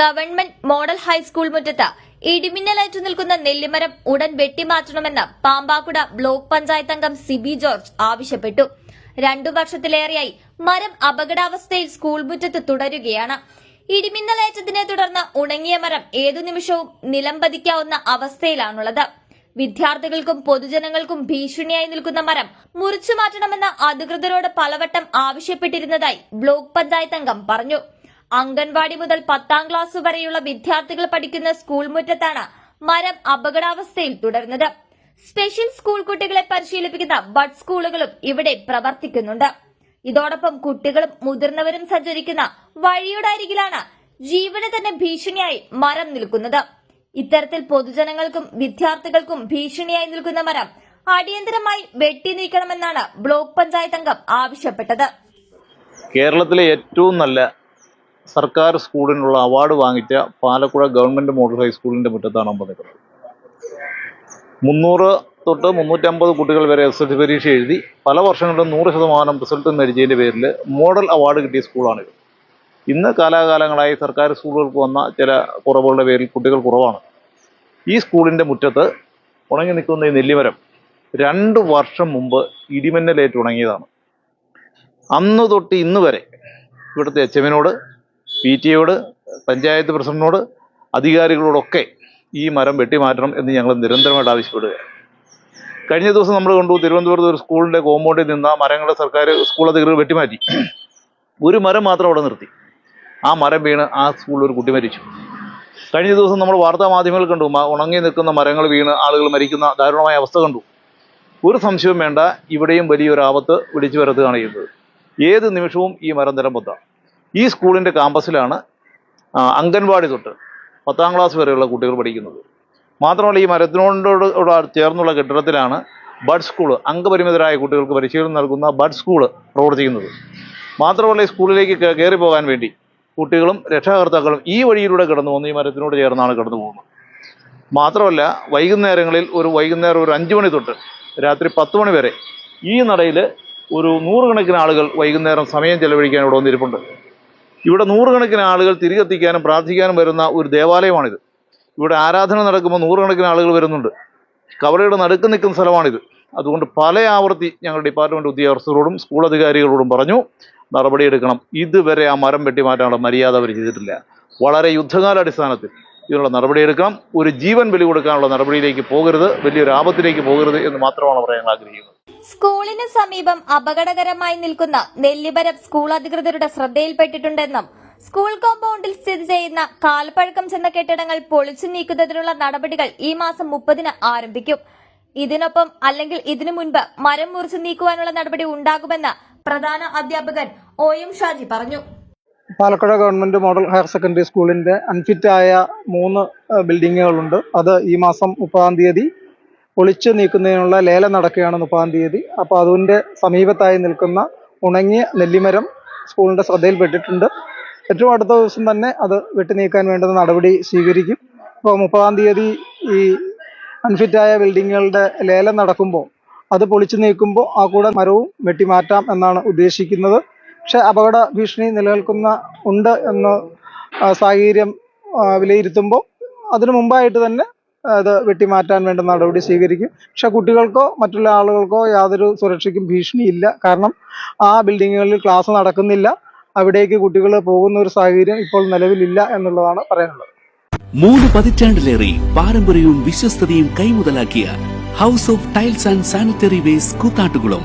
Government model high school മുറ്റത്ത് ഇടിമിന്നലേറ്റു നിൽക്കുന്ന നെല്ലിമരം ഉടൻ വെട്ടിമാറ്റണമെന്ന് പാമ്പാക്കുട ബ്ലോക്ക് പഞ്ചായത്ത് അംഗം സിബി ജോർജ് ആവശ്യപ്പെട്ടു. രണ്ടു വർഷത്തിലേറെയായി മരം അപകടാവസ്ഥയിൽ സ്കൂൾ മുറ്റത്ത് തുടരുകയാണ്. ഇടിമിന്നലേറ്റതിനെ തുടർന്ന് ഉണങ്ങിയ മരം ഏതു നിമിഷവും നിലംപതിക്കാവുന്ന അവസ്ഥയിലാണുള്ളത്. വിദ്യാർത്ഥികൾക്കും പൊതുജനങ്ങൾക്കും ഭീഷണിയായി നിൽക്കുന്ന മരം മുറിച്ചു മാറ്റണമെന്ന് അധികൃതരോട് പലവട്ടം ആവശ്യപ്പെട്ടിരുന്നതായി ബ്ലോക്ക് പഞ്ചായത്ത് അംഗം പറഞ്ഞു. അംഗൻവാടി മുതൽ പത്താം ക്ലാസ് വരെയുള്ള വിദ്യാർത്ഥികൾ പഠിക്കുന്ന സ്കൂൾ മുറ്റത്താണ് മരം അപകടാവസ്ഥയിൽ തുടരുന്നത്. സ്പെഷ്യൽ സ്കൂൾ കുട്ടികളെ പരിശീലിപ്പിക്കുന്ന ബഡ് സ്കൂളുകളും ഇവിടെ പ്രവർത്തിക്കുന്നുണ്ട്. ഇതോടൊപ്പം കുട്ടികളും മുതിർന്നവരും സഞ്ചരിക്കുന്ന വഴിയുടെ അരികിലാണ് ജീവന് തന്നെ ഭീഷണിയായി മരം നിൽക്കുന്നത്. ഇത്തരത്തിൽ പൊതുജനങ്ങൾക്കും വിദ്യാർത്ഥികൾക്കും ഭീഷണിയായി നിൽക്കുന്ന മരം അടിയന്തരമായി വെട്ടി നീക്കണമെന്നാണ് ബ്ലോക്ക് പഞ്ചായത്ത് അംഗം ആവശ്യപ്പെട്ടത്. കേരളത്തിലെ ഏറ്റവും നല്ല സർക്കാർ സ്കൂളിനുള്ള അവാർഡ് വാങ്ങിച്ച പാലക്കുഴ ഗവൺമെന്റ് മോഡൽ ഹൈസ്കൂളിന്റെ മുറ്റത്താണ് നമ്മൾ നിൽക്കുന്നത് മുന്നൂറ് തൊട്ട് മുന്നൂറ്റമ്പത് കുട്ടികൾ വരെ എസ് എൽ സി പരീക്ഷ എഴുതി പല വർഷങ്ങളിലും നൂറ് ശതമാനം റിസൾട്ട് നേടിയതിന്റെ പേരിൽ മോഡൽ അവാർഡ് കിട്ടിയ സ്കൂളാണിത് ഇന്ന് കാലാകാലങ്ങളായി സർക്കാർ സ്കൂളുകൾക്ക് വന്ന ചില കുറവുകളുടെ പേരിൽ കുട്ടികൾ കുറവാണ്. ഈ സ്കൂളിന്റെ മുറ്റത്ത് ഉണങ്ങി നിൽക്കുന്ന ഈ നെല്ലിമരം രണ്ട് വർഷം മുമ്പ് ഇടിമിന്നലേറ്റ് ഉണങ്ങിയതാണ്. അന്ന് തൊട്ട് ഇന്ന് വരെ ഇവിടുത്തെ എച്ച് എമ്മിനോട് പി ടി എയോട് പഞ്ചായത്ത് പ്രസിഡന്റിനോട് അധികാരികളോടൊക്കെ ഈ മരം വെട്ടിമാറ്റണം എന്ന് ഞങ്ങൾ നിരന്തരമായിട്ട് ആവശ്യപ്പെടുകയാണ്. കഴിഞ്ഞ ദിവസം നമ്മൾ കണ്ടു തിരുവനന്തപുരത്ത് ഒരു സ്കൂളിന്റെ കോമ്പൗണ്ടിൽ നിന്ന് ആ മരങ്ങൾ സർക്കാർ സ്കൂൾ അധികൃതർ വെട്ടിമാറ്റി. ഒരു മരം മാത്രം അവിടെ നിർത്തി. ആ മരം വീണ് ആ സ്കൂളിൽ ഒരു കുട്ടി മരിച്ചു. കഴിഞ്ഞ ദിവസം നമ്മൾ വാർത്താ മാധ്യമങ്ങൾ കണ്ടു ഉണങ്ങി നിൽക്കുന്ന മരങ്ങൾ വീണ് ആളുകൾ മരിക്കുന്ന ദാരുണമായ അവസ്ഥ കണ്ടു. ഒരു സംശയവും വേണ്ട ഇവിടെയും വലിയൊരു ആപത്ത് വിളിച്ചു വരുത്തുകയാണ് ചെയ്യുന്നത്. ഏത് നിമിഷവും ഈ മരം നിലംപൊത്താം ഈ സ്കൂളിന്റെ കാമ്പസിലാണ് അംഗൻവാടി തൊട്ട് പത്താം ക്ലാസ് വരെയുള്ള കുട്ടികൾ പഠിക്കുന്നത്. മാത്രമല്ല ഈ മരത്തിനോടോട് ചേർന്നുള്ള കെട്ടിടത്തിലാണ് ബഡ് സ്കൂൾ അംഗപരിമിതരായ കുട്ടികൾക്ക് പരിശീലനം നൽകുന്ന ബഡ് സ്കൂൾ പ്രവർത്തിക്കുന്നത്. മാത്രമല്ല ഈ സ്കൂളിലേക്ക് കയറി പോകാൻ വേണ്ടി കുട്ടികളും രക്ഷാകർത്താക്കളും ഈ വഴിയിലൂടെ കടന്നു പോകുന്നു ഈ മരത്തിനോട് ചേർന്നാണ് കടന്നു പോകുന്നത്. മാത്രമല്ല വൈകുന്നേരങ്ങളിൽ ഒരു വൈകുന്നേരം ഒരു അഞ്ച് മണി തൊട്ട് രാത്രി പത്ത് മണി വരെ ഈ നടയിൽ ഒരു നൂറുകണക്കിന് ആളുകൾ വൈകുന്നേരം സമയം ചെലവഴിക്കാൻ ഇവിടെ വന്നിരിപ്പുണ്ട്. ഇവിടെ നൂറുകണക്കിന് ആളുകൾ തിരികെത്തിക്കാനും പ്രാർത്ഥിക്കാനും വരുന്ന ഒരു ദേവാലയമാണിത്. ഇവിടെ ആരാധന നടക്കുമ്പോൾ നൂറുകണക്കിന് ആളുകൾ വരുന്നുണ്ട്. കവലയുടെ നടുക്ക് നിൽക്കുന്ന സ്ഥലമാണിത്. അതുകൊണ്ട് പല ആവർത്തി ഞങ്ങൾ ഡിപ്പാർട്ട്മെന്റ് ഉദ്യോഗസ്ഥരോടും സ്കൂൾ അധികാരികളോടും പറഞ്ഞു നടപടിയെടുക്കണം. ഇതുവരെ ആ മരം വെട്ടിമാറ്റാനുള്ള മര്യാദ അവർ ചെയ്തിട്ടില്ല. വളരെ യുദ്ധകാലാടിസ്ഥാനത്തിൽ. ഇതിനുള്ള നടപടിയെടുക്കണം ഒരു ജീവൻ ബലി കൊടുക്കാനുള്ള നടപടിയിലേക്ക് പോകരുത്. വലിയൊരു ആപത്തിലേക്ക് പോകരുത് എന്ന് മാത്രമാണ് പറയാൻ ആഗ്രഹിക്കുന്നത്. സ്കൂളിന് സമീപം അപകടകരമായി നിൽക്കുന്ന നെല്ലിപരം സ്കൂൾ അധികൃതരുടെ ശ്രദ്ധയിൽപ്പെട്ടിട്ടുണ്ടെന്നും സ്കൂൾ കോമ്പൗണ്ടിൽ സ്ഥിതി ചെയ്യുന്ന കാൽപ്പഴക്കം ചെന്ന കെട്ടിടങ്ങൾ പൊളിച്ചു നീക്കുന്നതിനുള്ള നടപടികൾ ഈ മാസം മുപ്പതിന് ആരംഭിക്കും. ഇതിനൊപ്പം അല്ലെങ്കിൽ ഇതിനു മുൻപ് മരം മുറിച്ചു നീക്കുവാനുള്ള നടപടി ഉണ്ടാകുമെന്ന് പ്രധാന അധ്യാപകൻ ഒ എം ഷാജി പറഞ്ഞു. Palakkad government model higher secondary സ്കൂളിന്റെ അൺഫിറ്റ് ആയ മൂന്ന് ബിൽഡിങ്ങുകളുണ്ട്. അത് ഈ മാസം മുപ്പതാം തീയതി പൊളിച്ചു നീക്കുന്നതിനുള്ള ലേലം നടക്കുകയാണ് മുപ്പതാം തീയതി. അപ്പോൾ അതിന്റെ സമീപത്തായി നിൽക്കുന്ന ഉണങ്ങിയ നെല്ലിമരം സ്കൂളിന്റെ ശ്രദ്ധയിൽപ്പെട്ടിട്ടുണ്ട്. ഏറ്റവും അടുത്ത ദിവസം തന്നെ അത് വെട്ടി നീക്കാൻ വേണ്ടുന്ന നടപടി സ്വീകരിക്കും. അപ്പോൾ മുപ്പതാം തീയതി ഈ അൺഫിറ്റായ ബിൽഡിങ്ങുകളുടെ ലേലം നടക്കുമ്പോൾ അത് പൊളിച്ചു നീക്കുമ്പോൾ ആ കൂടെ മരവും വെട്ടിമാറ്റാം എന്നാണ് ഉദ്ദേശിക്കുന്നത്. പക്ഷെ അപകട ഭീഷണി നിലനിൽക്കുന്ന ഉണ്ട് എന്ന സാഹചര്യം വിലയിരുത്തുമ്പോൾ അതിനു മുമ്പായിട്ട് തന്നെ അത് വെട്ടിമാറ്റാൻ വേണ്ട നടപടി സ്വീകരിക്കും. പക്ഷെ കുട്ടികൾക്കോ മറ്റുള്ള ആളുകൾക്കോ യാതൊരു സുരക്ഷയ്ക്കും ഭീഷണിയില്ല. കാരണം ആ ബിൽഡിങ്ങുകളിൽ ക്ലാസ് നടക്കുന്നില്ല. അവിടേക്ക് കുട്ടികൾ പോകുന്ന ഒരു സാഹചര്യം ഇപ്പോൾ നിലവിലില്ല എന്നുള്ളതാണ് പറയാനുള്ളത്. മൂന്ന് പതിറ്റാണ്ടിലേറെ പാരമ്പര്യവും വിശ്വസ്തതയും കൈമുതലാക്കിയ house of tiles and sanitary waste Koothattukulam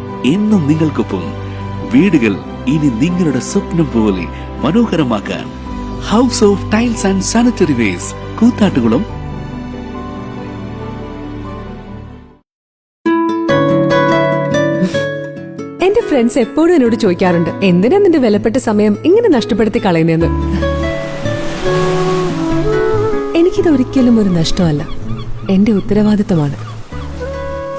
എന്നും നിങ്ങൾക്കൊപ്പം വീടുകൾ ഇനി നിങ്ങളുടെ സ്വപ്നം പോലെ മനോഹരമാക്കാൻ house of tiles and sanitary wares Koothattukulam. എന്റെ ഫ്രണ്ട്സ് എപ്പോഴും എന്നോട് ചോദിക്കാറുണ്ട് എന്തിനാ നിന്റെ വിലപ്പെട്ട സമയം ഇങ്ങനെ നഷ്ടപ്പെടുത്തി കളയുന്നതെന്ന്? എനിക്കിതൊരിക്കലും ഒരു നഷ്ടമല്ല. എന്റെ ഉത്തരവാദിത്തമാണ്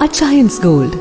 അച്ചായൻസ് ഗോൾഡ്